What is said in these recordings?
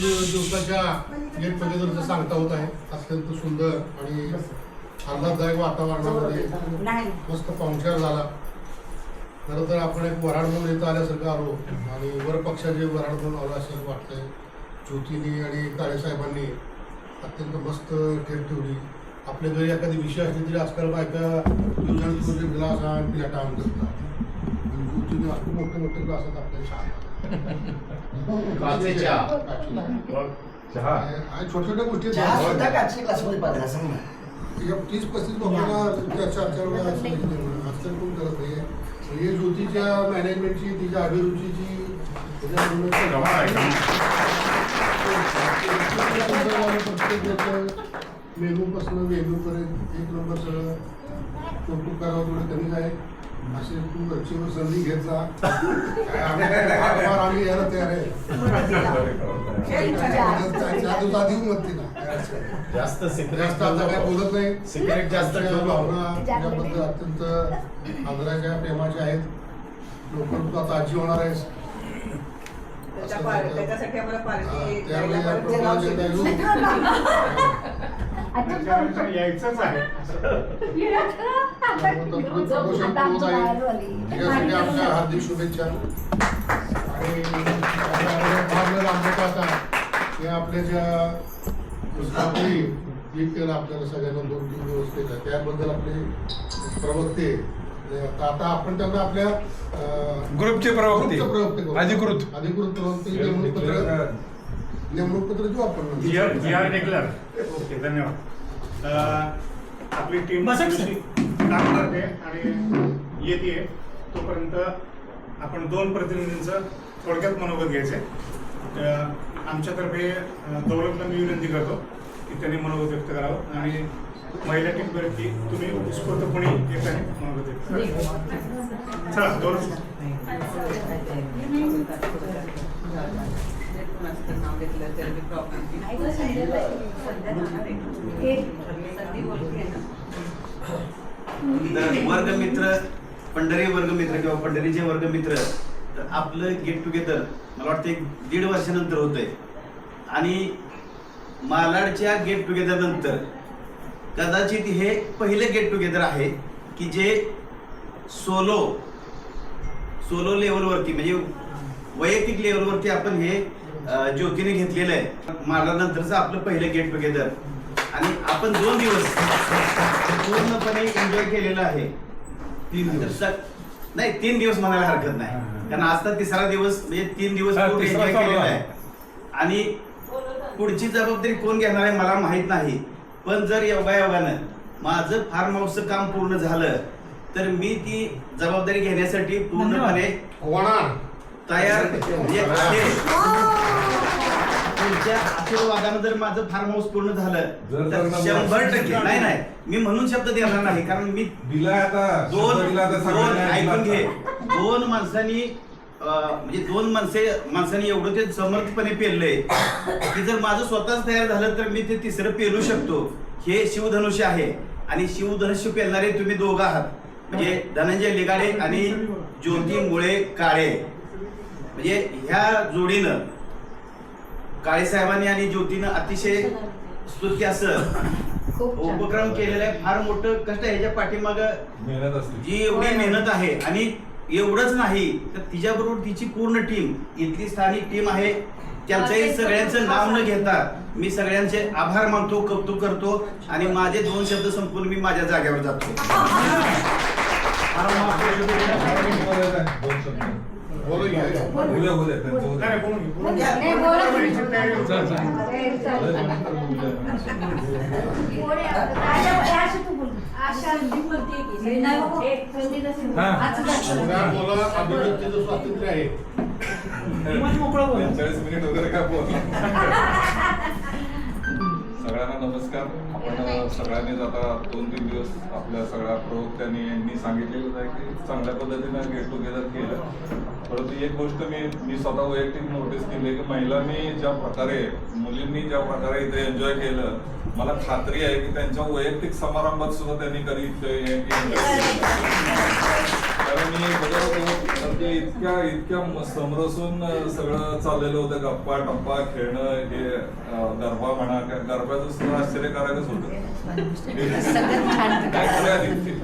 दिवसाच्या गेट टुगेदरचं सांगता होत आहे. अत्यंत सुंदर आणि आल्हाददायक वातावरणामध्ये मस्त पाहुणचार झाला. खरं तर आपण एक वराड म्हणून इथं आल्यासारखं आलो. आणि वर पक्षाचे वराड म्हणून आलो असं वाटतंय. ज्योतीने आणि काळेसाहेबांनी अत्यंत मस्त ठेप ठेवली. आपल्या घरी एखादी विषय असली तरी आजकाल बायका ग्लास आणि प्लेटा आणतात. आणि ज्योतीने खूप मोठे मोठे ग्लासात आपल्याला काचेच्या. चहा. आणि छोट्या छोट्या गोष्टी चहा सुद्धा काचच्या ग्लासमध्ये पाहिजे सांग ना. या तीस पस्तीस लोकांना त्या चार चार वेळा असं असं कोण करत नाही. म्हणजे ज्योतीच्या मॅनेजमेंटची तिच्या अभिरुचीची वेगळूपर्यंत एक नंबर सगळं कौतुक करावं थोडं कमी आहे. असे तू वरचीवर संधी घेत जा काय आम्ही यायला तयार आहे. चार दिवस आधी मत तिला जास्त जास्त आता काय बोलत नाही. सिक्रेट जास्त भावना तुझ्याबद्दल अत्यंत आदराच्या प्रेमाच्या आहेत. लवकर तू आता आजी होणार आहेस. त्याच्यासाठी आम्हाला पार्टी यायचंच आहे. आमच्या हार्दिक शुभेच्छा आणि हे आपल्या ज्या पुस्तकातही एक केलं आपल्याला सगळ्यांना दोन तीन दिवस केलं त्याबद्दल आपले प्रवक्ते. आता आपण त्यांना आपल्या ग्रुपचे प्रवक्ते. अधिकृत. अधिकृत प्रवक्ते नेमणूक पत्र नेमणूक. पत्र देऊ आपण. धन्यवाद. आपली टीम काम करते आणि येते तोपर्यंत आपण दोन प्रतिनिधींचं थोडक्यात मनोगत घ्यायचे आमच्यातर्फे दौलतला मी विनंती करतो की त्यांनी मनोगत व्यक्त करावं आणि महिला टीमवरती तुम्ही उत्स्फूर्तपणे एकाने मनोगत व्यक्त करा चला दौलत नाव घेतलं तर मी प्रॉब्लेम वर्गमित्र पंढरी वर्गमित्र किंवा पंढरीचे वर्गमित्र तर आपलं गेट टुगेदर मला वाटतं एक दीड वर्षानंतर होतंय. आणि मालाडच्या गेट टुगेदर नंतर कदाचित हे पहिलं गेट टुगेदर आहे की जे सोलो सोलो लेवलवरती म्हणजे वैयक्तिक लेवलवरती आपण हे ज्योतीने घेतलेलं आहे. मालानंतरचं आपलं पहिलं गेट टुगेदर आणि आपण दोन दिवस पूर्णपणे एन्जॉय केलेलं आहे. तीन दिवस नाही तीन दिवस म्हणायला हरकत नाही. कारण आजचा तिसरा दिवस म्हणजे तीन दिवस एन्जॉय केलेला आहे. आहे. आणि पुढची जबाबदारी कोण घेणार आहे मला माहीत नाही. पण जर योगायोगानं माझं फार्म हाऊसचं काम पूर्ण झालं तर मी ती जबाबदारी घेण्यासाठी पूर्णपणे होणार. तयार? आहे. तुमच्या आशीर्वादानं जर माझं फार्म हाऊस पूर्ण झालं तर शंभर टक्के. नाही नाही. मी म्हणून शब्द देणार नाही कारण मी आता. दोन दिला आता दोन सगळ्यांना ऐकून घे. दोन माणसांनी म्हणजे दोन माणसे माणसांनी एवढं ते समर्थपणे पेललंय की जर माझं स्वतःच तयार झालं तर मी ते तिसरं पेलू शकतो. हे शिवधनुष्य आहे. आणि शिवधनुष्य पेलणारे तुम्ही दोघं आहात. म्हणजे धनंजय लिगाडे आणि ज्योती मुळे काळे. म्हणजे ह्या जोडीनं काळे साहेबांनी आणि ज्योतीनं अतिशय स्तुत्य असं उपक्रम केलेला आहे. फार मोठं कष्ट आहे. ह्याच्या पाठीमाग मेहनत असते. जी एवढी मेहनत आहे आणि एवढंच नाही तर तिच्याबरोबर तिची पूर्ण टीम इथली स्थानिक टीम आहे. त्यांचंही सगळ्यांचं नाव न घेता मी सगळ्यांचे आभार मानतो कौतुक करतो आणि माझे दोन शब्द संपून मी माझ्या जागेवर जातो. दोन शब्द. बोलू घ्या. उद्या उद्या त्यांचं नाही, उद्या. नाही, बोलून घे, बोलून घे. नाही, बोला. परीक्षेची तयारी होती. चल, चल. उद्या नंतर उद्या. सगळ्या मुलं अभिव्यक्तीचं स्वातंत्र्य आहे चाळीस मिनिट वगैरे काय बोल सगळ्यांना नमस्कार. आपण सगळ्यांनीच आता दोन तीन दिवस आपल्या सगळ्या प्रवक्त्यांनी यांनी सांगितलेलं आहे की चांगल्या पद्धतीनं गेट टुगेदर केलं. परंतु एक गोष्ट मी मी स्वतः वैयक्तिक नोटीस केली की महिलांनी ज्या प्रकारे मुलींनी ज्या प्रकारे इथे एन्जॉय केलं मला खात्री आहे की त्यांच्या वैयक्तिक समारंभात सुद्धा त्यांनी कधी इतकं केलं. कारण मी बघत होतो तर ते इतक्या इतक्या समरसून सगळं चाललेलं होतं. गप्पा टप्पा खेळणं हे गरबा म्हणा गरब्याचं सुद्धा आश्चर्यकारकच होतं.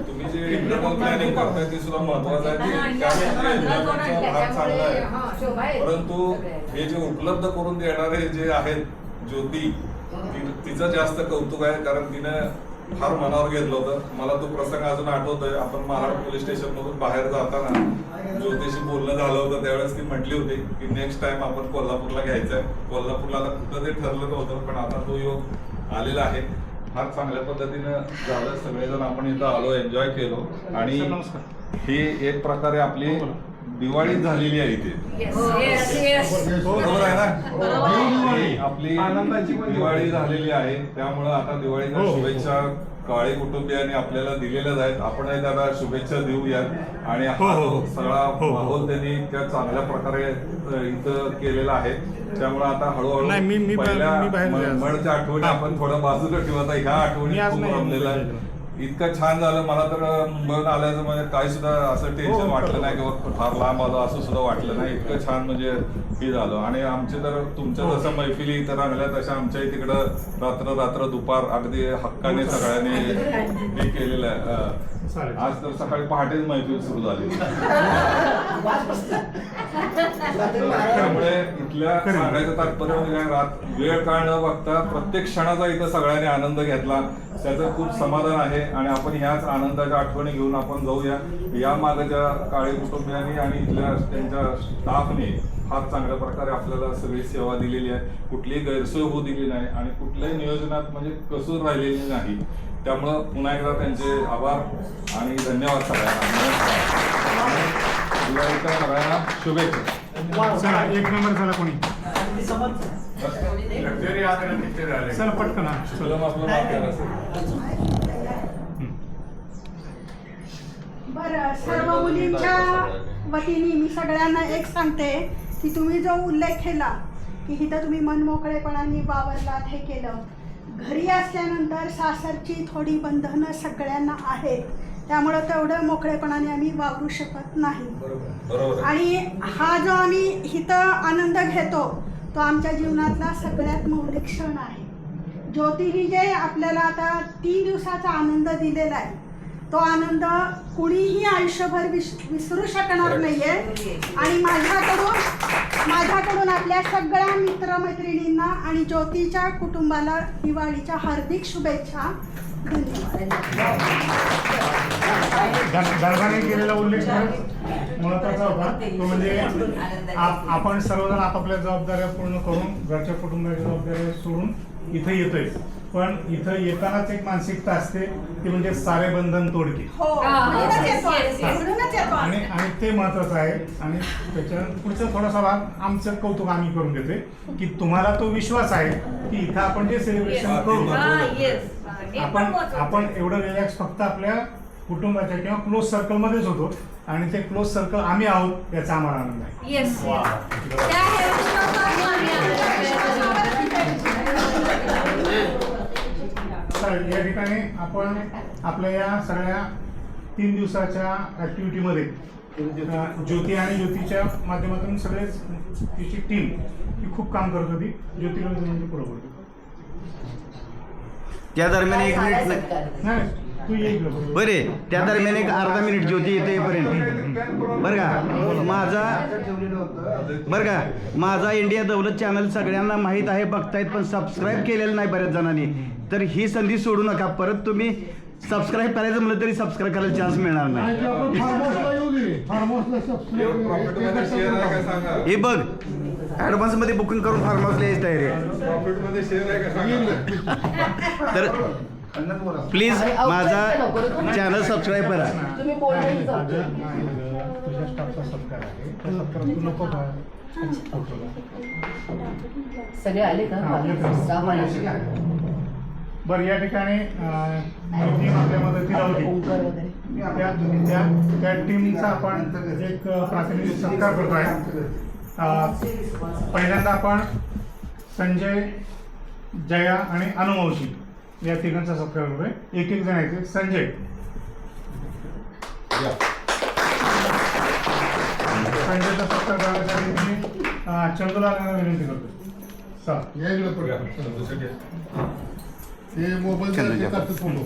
तुम्ही जे इंटरनल प्लॅनिंग करताय ते सुद्धा महत्वाचं आहे. ते त्यामध्ये तुमचा भाग चांगला आहे. परंतु हे जे उपलब्ध करून देणारे जे आहेत ज्योती तिचं जास्त कौतुक आहे कारण तिनं फार मनावर घेतलं होतं. मला तो प्रसंग अजून आठवतोय. आपण महाराज पोलीस स्टेशन मधून बाहेर जाताना ज्योतीशी बोलणं झालं होतं. त्यावेळेस ती म्हटली होती की नेक्स्ट टाइम आपण कोल्हापूरला घ्यायचंय. कोल्हापूरला आता कुठं ते ठरलं नव्हतं पण आता तो योग आलेला आहे. फार चांगल्या पद्धतीनं झालं. सगळेजण आपण इथं आलो एन्जॉय केलो. आणि. ही एक प्रकारे आपली दिवाळी झालेली आहे इथे येस येस बरोबर आहे ना आपली आनंदाची पण दिवाळी झालेली आहे त्यामुळं आता दिवाळीच्या हो, हो. शुभेच्छा काळे कुटुंबियांनी आपल्याला दिलेल्याच आहेत आपणही त्यांना शुभेच्छा देऊया आणि हो. सगळा. माहोल त्यांनी इतक्या चांगल्या प्रकारे इथं केलेला आहे त्यामुळे आता हळूहळू नाही, मी- मी बाहेर- पहिल्या आठवणी. आपण थोडं बाजूला ठेवत आहे ह्या आठवणी खूप. मुंबईला. इतकं छान झालं. मला तर मुंबईहून आल्याचं म्हणजे काही सुद्धा असं टेन्शन हो, वाटलं हो. नाही किंवा फार लांब आलो असं सुद्धा वाटलं नाही. इतकं छान म्हणजे हे झालं. आणि आमचे तर तुमच्या हो. जसं मैफिली इथं रंगल्या तशा आमच्या तिकडं रात्र रात्र दुपार अगदी हक्काने सगळ्यांनी हे केलेलं आहे. चालेल. आज तर सकाळी पहाटेच मैफिल सुरू झाली. त्यामुळे इथल्या. सांगायचं तात्पर्य म्हणजे काय? रात वेळ काळ न बघता प्रत्येक क्षणाचा इथं सगळ्यांनी आनंद घेतला. त्याचं खूप समाधान आहे आणि आपण ह्याच आनंदाच्या आठवणी घेऊन आपण जाऊया. या मागच्या काळे कुटुंबियांनी आणि इथल्या त्यांच्या स्टाफने फार चांगल्या प्रकारे आपल्याला सगळी सेवा दिलेली आहे. कुठलीही गैरसोय होऊ दिली नाही आणि कुठल्याही नियोजनात म्हणजे कसूर राहिलेली नाही. त्यामुळं पुन्हा एकदा त्यांचे आभार आणि धन्यवाद सगळ्यांना. दिवाळीच्या सगळ्यांना शुभेच्छा. एक नंबर झाला कोणी? चला पटकन. सुलम आपलं माफ करा. बरं सर्व मुलींच्या वतीने मी सगळ्यांना एक सांगते की तुम्ही जो उल्लेख केला की इथं तुम्ही मनमोकळेपणाने वावरलात हे केलं घरी असल्यानंतर सासरची थोडी बंधनं सगळ्यांना आहेत. त्यामुळं तेवढं मोकळेपणाने आम्ही वावरू शकत नाही. आणि हा जो आम्ही इथं आनंद घेतो तो आमच्या जीवनातला सगळ्यात मौलिक क्षण आहे. ज्योतीने जे आपल्याला आता तीन दिवसाचा आनंद दिलेला आहे. तो आनंद कुणीही आयुष्यभर विस विसरू शकणार नाहीये. आणि माझ्याकडून माझ्याकडून आपल्या सगळ्या मित्रमैत्रिणींना आणि ज्योतीच्या कुटुंबाला दिवाळीच्या हार्दिक शुभेच्छा. धन्यवाद. केलेला उल्लेख महत्त्वाचा होता. तो म्हणजे आप- आपण सर्वजण आपापल्या जबाबदाऱ्या पूर्ण करून घरच्या कुटुंबाच्या जबाबदाऱ्या सोडून इथं येतोय. पण इथं येतानाच एक मानसिकता असते ती म्हणजे सारे बंधन तोडके. हो आणि. आणि ते महत्वाचं आहे. आणि त्याच्या पुढचा थोडासा भाग आमचं कौतुक आम्ही करून देतोय की तुम्हाला तो विश्वास आहे की इथं आपण जे सेलिब्रेशन. करू आपण. आपण एवढं रिलॅक्स फक्त आपल्या कुटुंबाच्या किंवा क्लोज सर्कलमध्येच होतो आणि ते क्लोज सर्कल आम्ही आहोत याचा आम्हाला आनंद आहे. तर या ठिकाणी आपण आपल्या या सगळ्या तीन दिवसाच्या ऍक्टिव्हिटीमध्ये ज्योती आणि ज्योतीच्या माध्यमातून सगळे तिची टीम ही खूप काम करत होती. ज्योतीला म्हणजे पुढे बोलतो. त्या दरम्यान एक मिनिट नाही. बरे त्या दरम्यान एक अर्धा मिनिट ज्योती येते येईपर्यंत. बरं का? माझा बरं का? माझा इंडिया दौलत चॅनल सगळ्यांना माहीत आहे बघतायत पण सबस्क्राईब केलेलं नाही बऱ्याच जणांनी. तर ही संधी सोडू नका. परत तुम्ही सबस्क्राईब करायचं म्हणलं तरी सबस्क्राईब करायला चान्स मिळणार नाही. हे बघ ऍडव्हान्समध्ये बुकिंग करून फार्म हाऊसला यायची तयारी आहे. प्रॉफिटमध्ये शेअर आहे का सांगा? तर प्लीज माझा चॅनल सबस्क्राईब करा. सगळे आले का. बरं या ठिकाणी टीम आपल्या मदतीला होती. त्या त्या टीमचा आपण एक प्रातिनिधिक सत्कार करतोय. अं, पहिल्यांदा आपण संजय जया आणि अनुवंशी या तिघांचा सत्कार करतोय. एक एक जण यायचे संजय. या. संजयचा सत्कार करण्यासाठी मी अं, चंदूला विनंती करतो चला. या इकडे पडलं. ते मोबाईल काढतो फोटो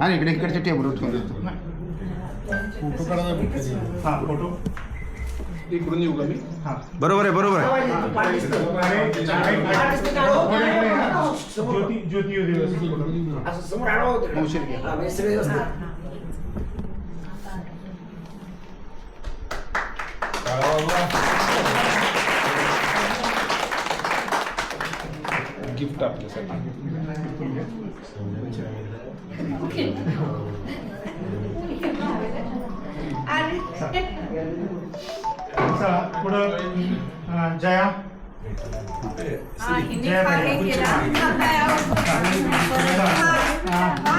आणि इकडे इकडच्या टेबलवर ठेवून देतो. फोटो काढायला भेटते हा फोटो. इकडून येऊ का मी? हा. बरोबर आहे बरोबर आहे. ज्योती ज्योती घ्या. गिफ्ट आपल्यासाठी. पुढं जया. जया ताई.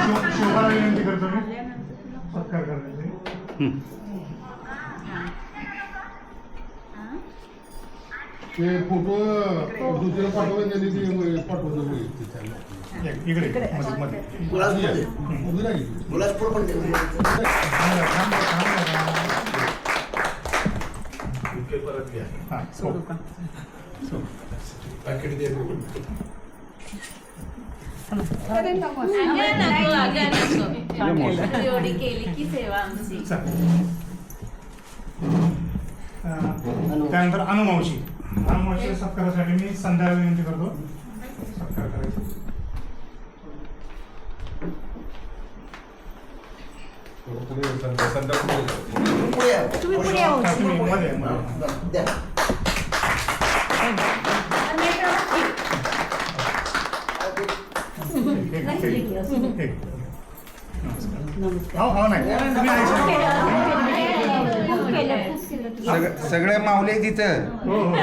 शो- शोभाला विनंती करतो मी. सत्कार करण्यासाठी. ते फोटो दुसऱ्या पाठवले त्यांनी ते पाठवलं नाही त्याच्याला. एक- इकडे मध्ये मध्ये गुलाबपूरमध्ये. उभी राहिली. गुलाबपूर पण ठेवून द्या. थांबा, थांबा, थांबा. हा, हो. एवढी केली की सेवा आमची चल. अं, त्यानंतर अनुमावशी अनुमावशी सत्कारासाठी मी संध्याकाळी विनंती करतो. सत्कार करायचा. संध्या-. तुम्ही पुढे या. हा, तुम्ही मध्ये मध्ये. हो हो नाही. तुम्ही. सगळे माऊली तिथं. हो हो.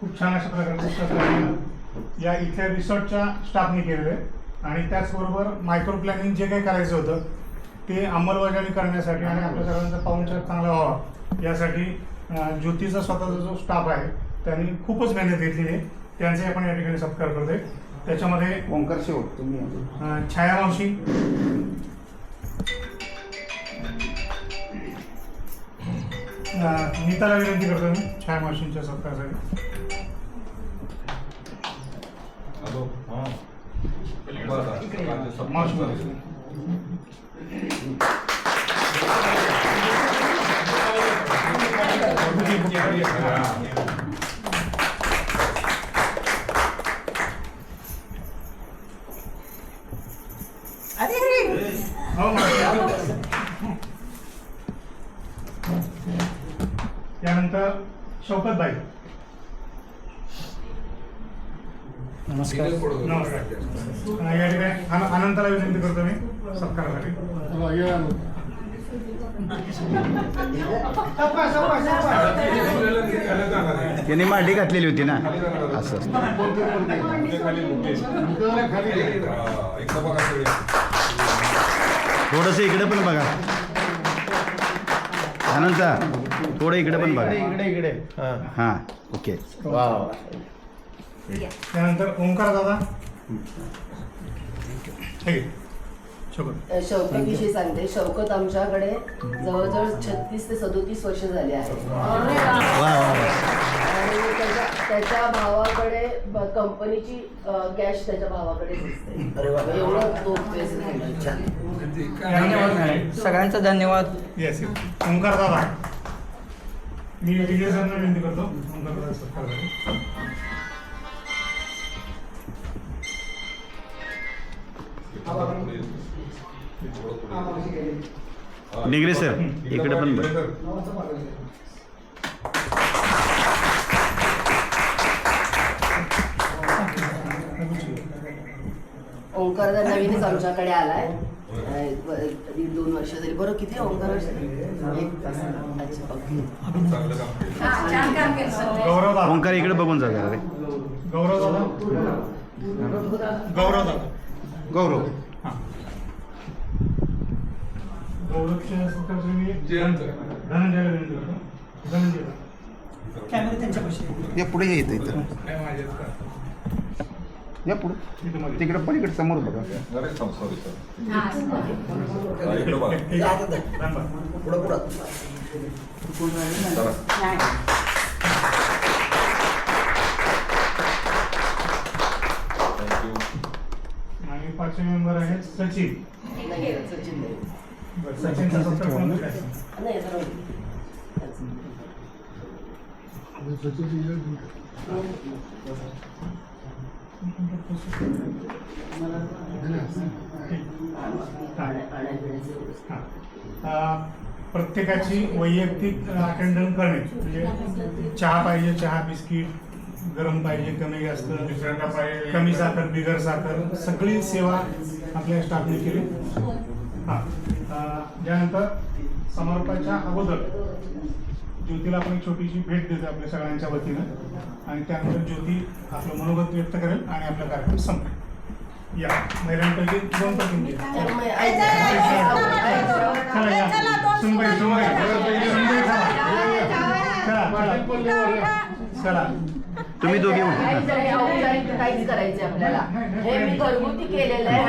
खूप छान अशा प्रकारचं या इथल्या रिसॉर्टच्या स्टाफने केलेलं आहे. आणि त्याचबरोबर मायक्रो प्लॅनिंग जे काही करायचं होतं ते अंमलबजावणी करण्यासाठी आणि आपल्या सर्वांचा पाहुणचार चांगला व्हावा. यासाठी ज्योतीचा स्वतःचा जो स्टाफ आहे त्यांनी खूपच मेहनत घेतलेली आहे. त्यांचे आपण या ठिकाणी सत्कार करतोय. त्याच्यामध्ये ओंकार शेवट तुम्ही छाया मावशी अं, नीताला विनंती करतो मी छाया मावशींच्या सत्कारासाठी हॅलो हां बरं सगळ्यांचे सत्कार मावशी झाले. हो मावशी. त्यानंतर शौकत बाई. नमस्कार. अं, या ठिकाणी अन- अनंताला विनंती करतो मी सत्कारासाठी. त्यांनी मांडी घातलेली होती ना. असं थोडस इकडे पण बघा. अनंता. थोडं इकडे पण बघा. इकडे इकडे हां. ओके. त्यानंतर ओंकार दादा. हे शौकतविषयी सांगते. शौकत आमच्याकडे जवळजवळ छत्तीस ते सदोतीस वर्ष झाले आहे. वा. वा वा आणि त्याच्या त्याच्या भावाकडे ब- कंपनीची गॅस त्याच्या अरे वा. एवढं तो पैसे झाले. छान. धन्यवाद. सगळ्यांचा धन्यवाद. येस ओंकार दादा. मी विजय सरना विनंती करतो ओंकार. हा, निगरे सर, इकडं पण. ओंकार जर नवीनच आमच्याकडे आलाय. दीड दोन वर्ष झाली बरं किती ओंकार. अच्छा, ओंकार इकडे बघून जा जरा रे. गौरव दादा. गौरव दादा. गौरव. हां. धनंजय कॅमेरा त्यांच्यापाशी. या पुढे येतं इथं? या पुढे. तिकडे पलीकडे समोर बघा. आणि पाचवे मेंबर आहेत सचिन. नाही सचिन प्रत्येकाची वैयक्तिक अटेंडन करणे. म्हणजे चहा पाहिजे चहा बिस्किट गरम पाहिजे कमी जास्त कमी साखर बिगर साखर सगळी सेवा आपल्या स्टाफने केली. त्यानंतर समारोपाच्या अगोदर ज्योतीला आपण एक छोटीशी भेट देतो आपल्या सगळ्यांच्या वतीनं. आणि त्यानंतर ज्योती आपलं मनोगत व्यक्त करेल आणि आपला कार्यक्रम संपेल. या. महिलांपैकी दोन प्रतिनिधी चला. तुम्ही दोघे काहीच करायचे आपल्याला. हे मी घरगुती केलेलं आहे.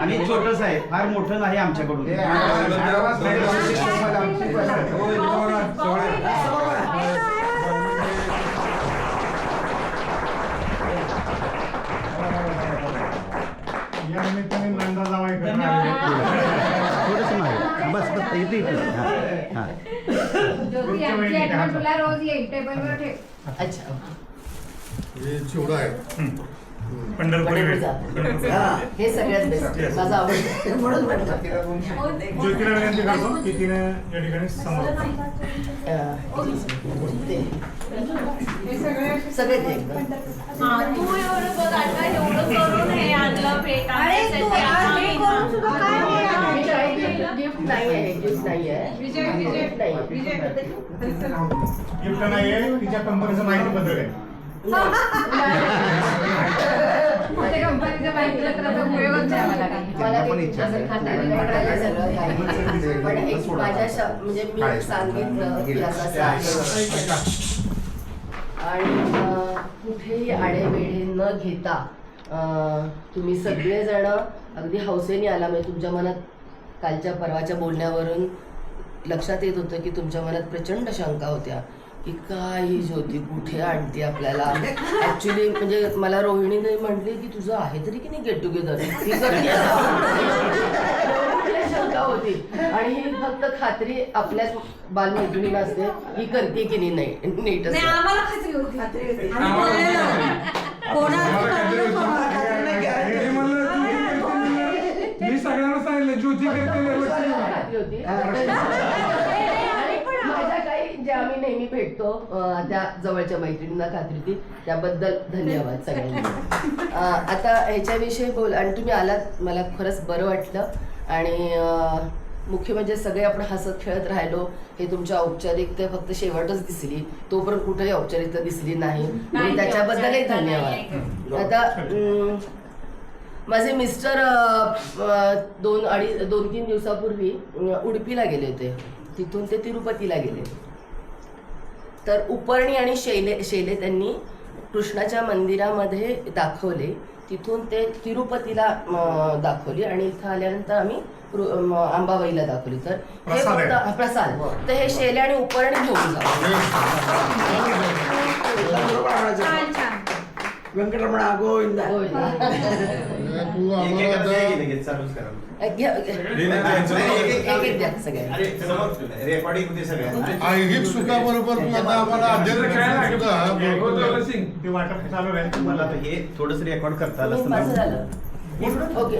आणि छोटस आहे. फार मोठं नाही आमच्याकडून. हे नाही या निमित्ताने नंदा जावाई थोडंसं मागे बस बस इथे इथे. हां हां. ज्योती, आमची आठवण तुला रोज येईल. टेबलवर ठेव. अच्छा. हे चिवडा आहे. पंढरपुरी भेट पंढरपूरचा. हे सगळ्यात बेस्ट माझं आवडतं म्हणून म्हणतात ज्योतीला विनंती करतो की तिने या ठिकाणी समोर ते सगळे ते एकदम तू एवढं बघ आता एवढं करून हे आणलं भेट अरे तू आज हे करून सुद्धा काय नाही आहे? गिफ्ट नाही आहे गिफ्ट नाही आहे विजय, विजय, गिफ्ट नाही गिफ्ट नाहीये तिच्या कंपनीचं माहिती पत्रक आहे मला ते असं वाटायला सगळं काही. पण माझ्या श- म्हणजे मी सांगितलं की असं असं आहे. आणि अं, कुठेही आडेवेढे न घेता अं, तुम्ही सगळेजण अगदी हौसेने आला. म्हणजे तुमच्या मनात कालच्या परवाच्या बोलण्यावरून लक्षात येत होतं की तुमच्या मनात प्रचंड शंका होत्या. की काय ही ज्योती कुठे आणते आपल्याला? ऍक्च्युली म्हणजे मला रोहिणीने म्हटली की तुझं आहे तरी की नाही गेट टुगेदर शंका होती. आणि ही फक्त खात्री आपल्याच बालमैत्रिणीला असते ही करते की नाही नाही नीट नाही असं आम्हाला खात्री होती. आणि बोललेलं. कोणाचं कळलं कोणाला? मी सगळ्यांना सांगितलं ज्योती खात्री होती. जे आम्ही नेहमी भेटतो त्या जवळच्या मैत्रिणींना खात्री होती त्याबद्दल धन्यवाद सगळ्यांना. आता ह्याच्याविषयी बोल आणि तुम्ही आलात मला खरंच बरं वाटलं. आणि मुख्य म्हणजे सगळे आपण हसत खेळत राहिलो हे तुमच्या औपचारिकता फक्त शेवटच दिसली. तोपर्यंत कुठेही औपचारिकता दिसली नाही. आणि त्याच्याबद्दलही धन्यवाद. आता माझे मिस्टर दोन अडी दोन तीन दिवसापूर्वी उडपीला गेले होते. तिथून ते तिरुपतीला गेले. तर उपरणी आणि शैले शैले त्यांनी कृष्णाच्या मंदिरामध्ये दाखवले. तिथून ते तिरुपतीला दाखवली आणि इथं आल्यानंतर आम्ही अंबाबाईला दाखवली. तर हे. फक्त प्रसाद. तर हे शेले आणि उपरणी घेऊन जा. छान छान. हे थोडस रेकॉर्ड करता ओके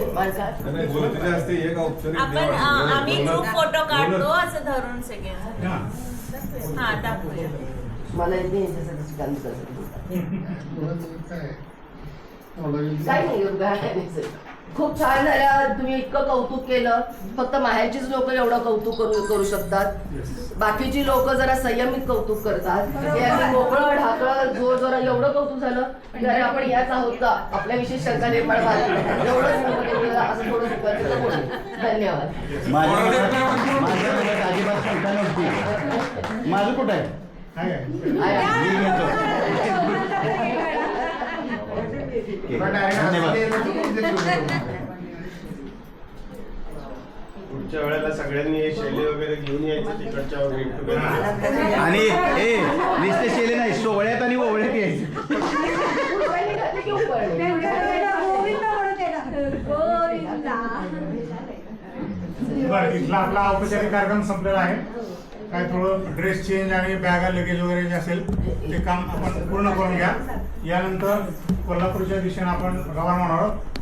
आपण आम्ही ग्रुप फोटो काढतो असं धरून सगळे हा. दाखवूया मला काही नाही खूप छान झाल्या तुम्ही इतकं कौतुक केलं फक्त माहेरचीच लोक एवढं कौतुक करू करू शकतात बाकीची लोक जरा संयमित कौतुक करतात हे आम्ही मोकळं ढाकळं जोर जोर एवढं कौतुक झालं अरे आपण याच आहोत का आपल्याविषयी शंका निर्माण झाली एवढंच असं थोडं बोलू. धन्यवाद माझ्या मनात- माझ्या मनात अजिबात शंका नव्हती माझं कुठं आहे काय आहे? आहे. मी घेतो पुढच्या वेळेला सगळ्यांनी हे शैली वगैरे घेऊन यायचं तिकडच्या आणि ए नुसते शेले नाही सोहळ्यात आणि ओवळ्यात यायचं. आपला औपचारिक कार्यक्रम संपलेला आहे. काय थोडं ड्रेस चेंज आणि बॅगा लगेज वगैरे जे असेल ते काम आपण पूर्ण करून घ्या. यानंतर कोल्हापूरच्या दिशेने आपण रवाना होणार आहोत.